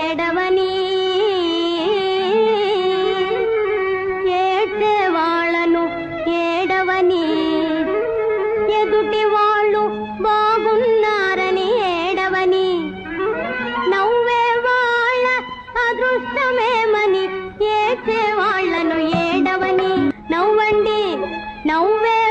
ఎడవని ఏటే వాళ్ళను ఏడవని ఎదుటి వాళ్ళు బాగున్నారని ఏడవని నవ్వే వాళ్ళ అదృష్టమేమని ఏటేవాళ్ళను ఏడవని నవ్వండి నవ్వే